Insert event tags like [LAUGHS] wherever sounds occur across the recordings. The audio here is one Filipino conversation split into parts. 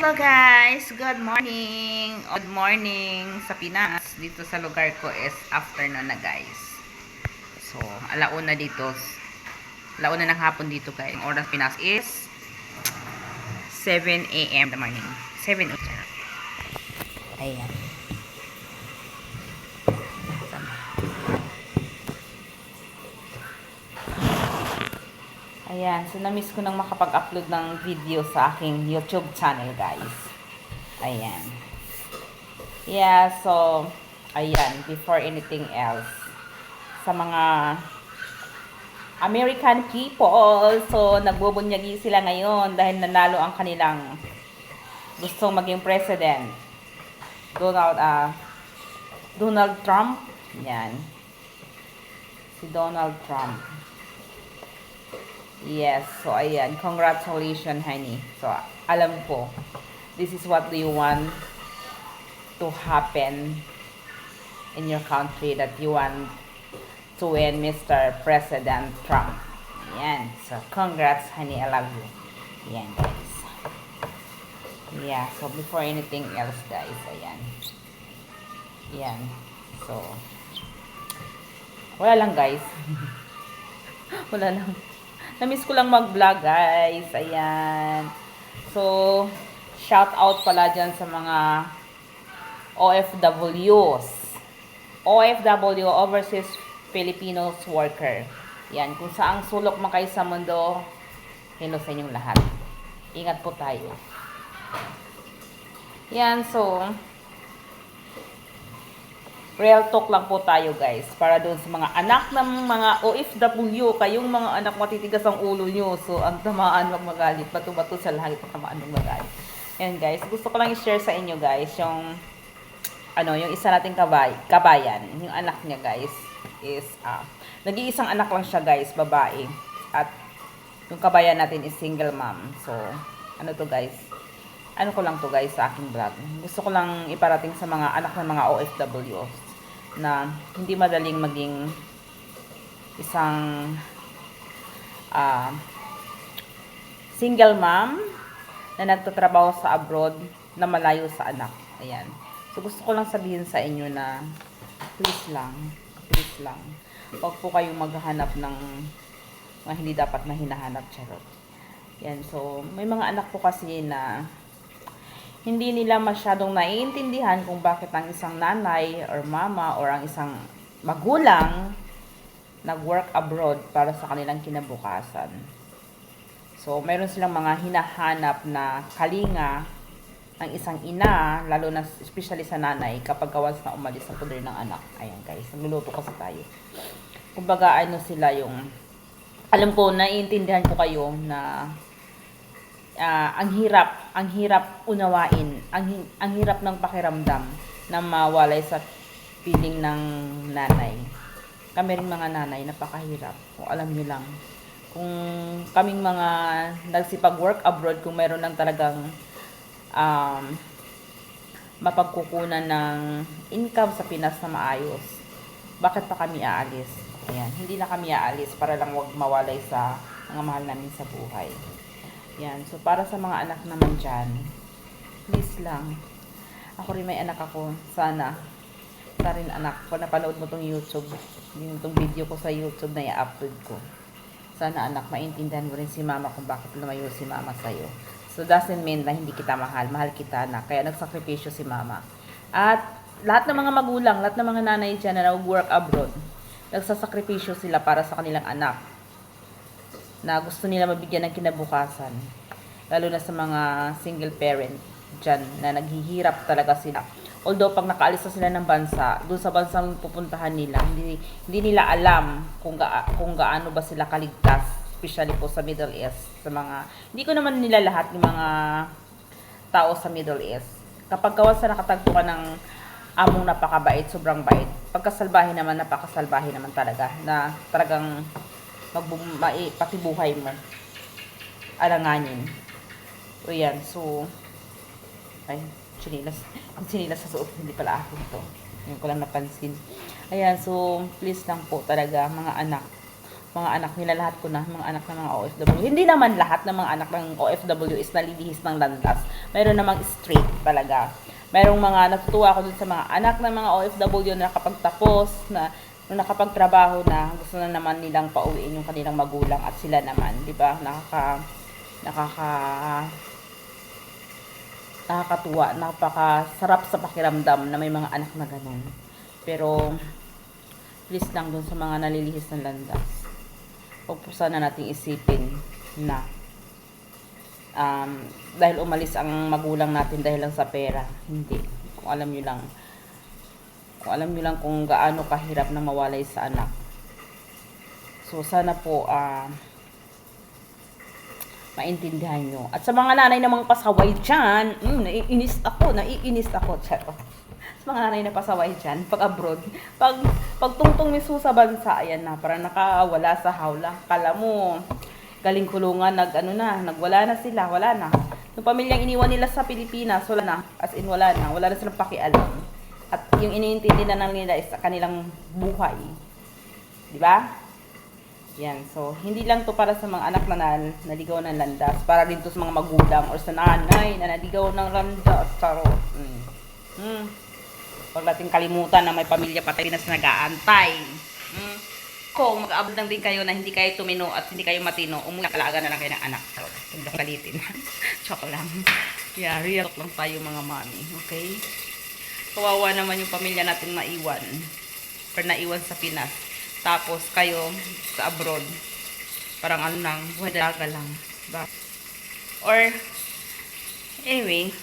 Hello guys, good morning. Good morning sa Pinas. Dito sa lugar ko is afternoon na guys. So, alauna dito. Alauna ng hapon dito guys. Ang oras Pinas is 7 a.m. the morning. 7 a.m. Ayan. Ayan, so na-miss ko nang makapag-upload ng video sa aking YouTube channel, guys. Ayan. Yeah, so, ayan, before anything else, sa mga American people, so, nagbubunyagi sila ngayon dahil nanalo ang kanilang gustong maging president. Donald, ah, Donald Trump. Yan. Si Donald Trump. Yes, so ayan, congratulations honey. So, alam ko, this is what you want to happen in your country that you want to win Mr. President Trump. Yan, so congrats honey, I love you. Yan guys. Yeah, so before anything else guys, ayan. Yan, so, wala lang guys. [LAUGHS] wala lang. Na-miss ko lang mag-vlog, guys. Ayan. So, shout out pala dyan sa mga OFWs. OFW, Overseas Filipinos Worker. Yan. Kung saang sulok man kayo sa mundo, hello sa inyong lahat. Ingat po tayo. Yan. So, real talk lang po tayo guys para doon sa mga anak ng mga OFW kayong mga anak matitigas ang ulo nyo. So ang tamaan wag magalit. Bato-bato sa langit ang tamaan wag magalit. Yan guys gusto ko lang i-share sa inyo guys yung ano yung isa nating kabay, kabayan yung anak niya guys is ah nag-iisang anak lang siya guys babae. At yung kabayan natin is single mom. So ano to guys? Ano ko lang to guys sa aking vlog? Gusto ko lang iparating sa mga anak ng mga OFW na hindi madaling maging isang uh, single mom na nagtatrabaho sa abroad na malayo sa anak. Ayan. So gusto ko lang sabihin sa inyo na please lang, please lang. Huwag po kayong maghahanap ng mga hindi dapat na hinahanap. Charot. Yan. So, may mga anak po kasi na hindi nila masyadong naiintindihan kung bakit ang isang nanay or mama or ang isang magulang nag-work abroad para sa kanilang kinabukasan. So, meron silang mga hinahanap na kalinga ng isang ina, lalo na especially sa nanay, kapag gawas na umalis sa poder ng anak. Ayan guys, nagluluto kasi tayo. Kumbaga, ano sila yung, alam ko, naiintindihan ko kayo na uh, ang hirap, ang hirap unawain, ang, ang hirap ng pakiramdam na mawalay sa piling ng nanay. Kami rin mga nanay, napakahirap. Kung alam nyo lang. Kung kaming mga nagsipag-work abroad, kung meron lang talagang um, mapagkukunan ng income sa Pinas na maayos, bakit pa kami aalis? Ayan, hindi na kami aalis para lang wag mawalay sa mga mahal namin sa buhay. Yan. So, para sa mga anak naman dyan, please lang. Ako rin may anak ako. Sana. Sa rin anak ko. Napanood mo tong YouTube. Yung tong video ko sa YouTube na i-upload ko. Sana anak, maintindihan mo rin si mama kung bakit lumayo si mama sa'yo. So, doesn't mean na hindi kita mahal. Mahal kita anak. Kaya nagsakripisyo si mama. At lahat ng mga magulang, lahat ng mga nanay dyan na nag-work abroad, nagsasakripisyo sila para sa kanilang anak na gusto nila mabigyan ng kinabukasan. Lalo na sa mga single parent dyan na naghihirap talaga sila. Although pag nakaalis na sila ng bansa, doon sa bansang pupuntahan nila, hindi, hindi nila alam kung, ga, kung gaano ba sila kaligtas, especially po sa Middle East. Sa mga, hindi ko naman nila lahat ng mga tao sa Middle East. Kapag kawas sa nakatagpo ka ng among napakabait, sobrang bait. Pagkasalbahe naman, napakasalbahe naman talaga. Na talagang magbumai pati buhay mo alanganin o yan so ay chinilas [LAUGHS] ang chinilas sa suot hindi pala akin to yun ko lang napansin ayan so please lang po talaga mga anak mga anak nila, lahat ko na, mga anak ng mga OFW. Hindi naman lahat ng mga anak ng OFW is nalilihis ng landas. Meron namang straight talaga. Merong mga natutuwa ako dun sa mga anak ng mga OFW na nakapagtapos, na nung nakapagtrabaho na, gusto na naman nilang pauwiin yung kanilang magulang at sila naman, di ba? Nakaka, nakaka, nakakatuwa, napakasarap sa pakiramdam na may mga anak na ganun. Pero, please lang dun sa mga nalilihis ng landas. Huwag po sana nating isipin na um, dahil umalis ang magulang natin dahil lang sa pera. Hindi. Kung alam nyo lang, kung alam nyo lang kung gaano kahirap na mawalay sa anak. So, sana po, ah, maintindihan nyo. At sa mga nanay namang pasaway dyan, mm, naiinis ako, naiinis ako, charo. Sa mga nanay na pasaway dyan, pag abroad, pag, pag tungtong miso sa bansa, ayan na, parang nakawala sa hawla. Kala mo, galing kulungan, nag, ano na, nagwala na sila, wala na. Yung pamilyang iniwan nila sa Pilipinas, wala na, as in wala na, wala na silang pakialam. At yung iniintindi na lang nila is kanilang buhay. Di ba? Yan. So, hindi lang to para sa mga anak na nal, naligaw ng landas. Para din to sa mga magulang or sa nanay na naligaw ng landas. Charot. Mm. Mm. Huwag natin kalimutan na may pamilya pa tayo na nag-aantay. Mm. Kung mag-aabot lang din kayo na hindi kayo tumino at hindi kayo matino, kalaga na lang kayo ng anak. Charot. Huwag kalitin. [LAUGHS] Choke lang. Yeah, real talk lang tayo mga mami. Okay? Kawawa naman yung pamilya natin maiwan. Or naiwan sa Pinas. Tapos kayo sa abroad. Parang ano lang, dalaga lang. Diba? Or, anyway,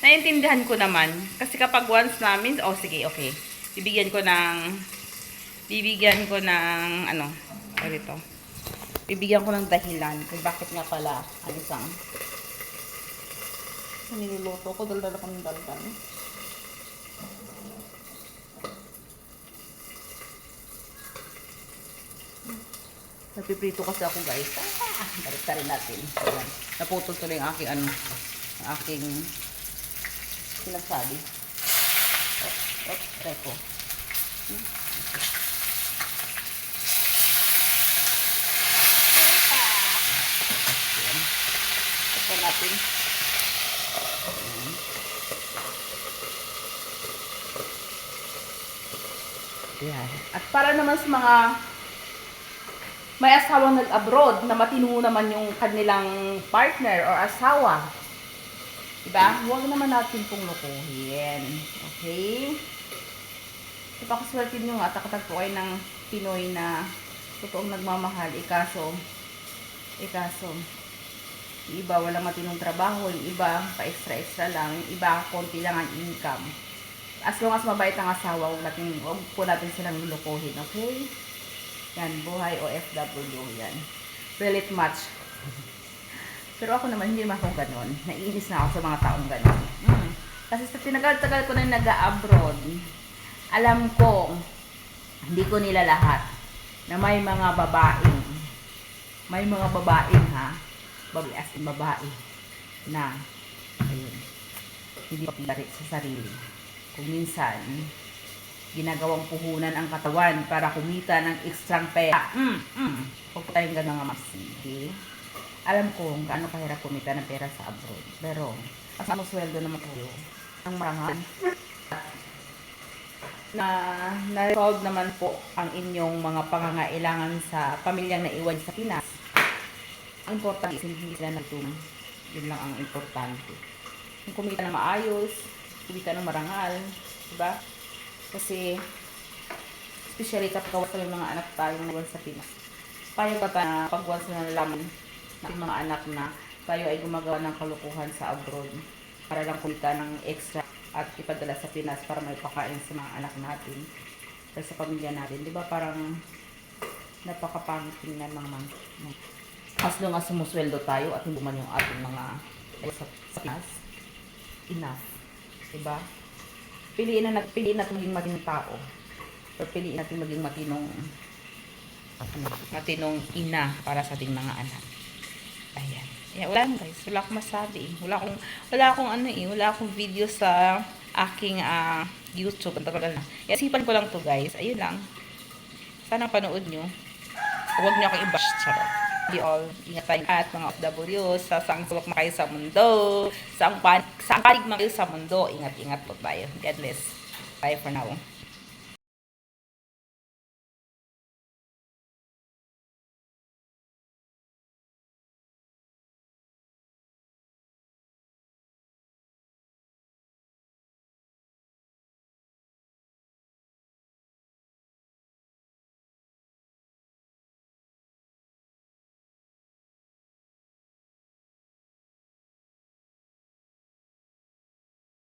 naiintindihan ko naman. Kasi kapag once namin, oh sige, okay. Bibigyan ko ng, bibigyan ko ng, ano, ano ito. Bibigyan ko ng dahilan kung bakit nga pala ang isang niluluto ko, daldal ako ng daldal. Napiprito kasi ako guys. Ah, balik ka rin natin. Ayan. Naputol tuloy ang aking ano, ang aking sinasabi. Oh, oh, try ko. Hmm? Ayan. Ito natin. Ayan. At para naman sa mga may asawang nag-abroad na matino naman yung kanilang partner or asawa. Diba? Huwag naman natin pong lukuhin. Okay? Ipakaswerte nyo nga, takatag po kayo ng Pinoy na totoong nagmamahal. Ikaso, ikaso, yung iba walang matinong trabaho, yung iba pa-extra-extra lang, yung iba konti lang ang income. As long as mabait ang asawa, huwag, natin, huwag po natin silang lulukuhin. Okay? Yan, buhay OFW yan. Relate much. Pero ako naman, hindi naman ako ganon. Naiinis na ako sa mga taong ganon. Mm. Kasi sa tinagal-tagal ko na nag-abroad, alam ko, hindi ko nila lahat, na may mga babaeng, may mga babaeng ha, babae as in babae, na, ayun, hindi papilari sa sarili. Kung minsan, ginagawang puhunan ang katawan para kumita ng ekstrang pera. Mm, mm. Huwag tayong ganun nga masige. Alam ko kung gaano kahirap kumita ng pera sa abroad. Pero, as ano sweldo naman tayo, ang marangal, na na-resolve naman po ang inyong mga pangangailangan sa pamilyang naiwan sa Pinas. Ang importante hindi sila nagtunang. Yun lang ang importante. Kung kumita na maayos, kumita ng marangal, diba? Kasi, especially kapag kawas may mga anak tayo na naiwan sa Pinas. Payo ba tayo na pag once na nalaman ng mga anak na tayo ay gumagawa ng kalukuhan sa abroad para lang kumita ng extra at ipadala sa Pinas para may pakain sa mga anak natin or sa pamilya natin. Di ba parang napakapangit tingnan mga man. As long as sumusweldo tayo at hindi man yung ating mga sa, sa Pinas, enough. Diba? Piliin na natin, piliin natin maging matinong tao. Or piliin natin maging matinong matinong ina para sa ating mga anak. Ayan. Ayan, wala guys. Wala akong masabi. eh. Wala akong, wala akong ano eh. Wala akong video sa aking ah, YouTube. Ang tagal na. Yan, sipan ko lang to guys. Ayun lang. Sana panood nyo. Huwag niyo akong i-bash. Charot. Di all, ingat tayo at mga OFW, sa sang sulok man kayo sa mundo, sa ang pan, sa panig kayo sa mundo, ingat-ingat po tayo. God bless. Bye for now.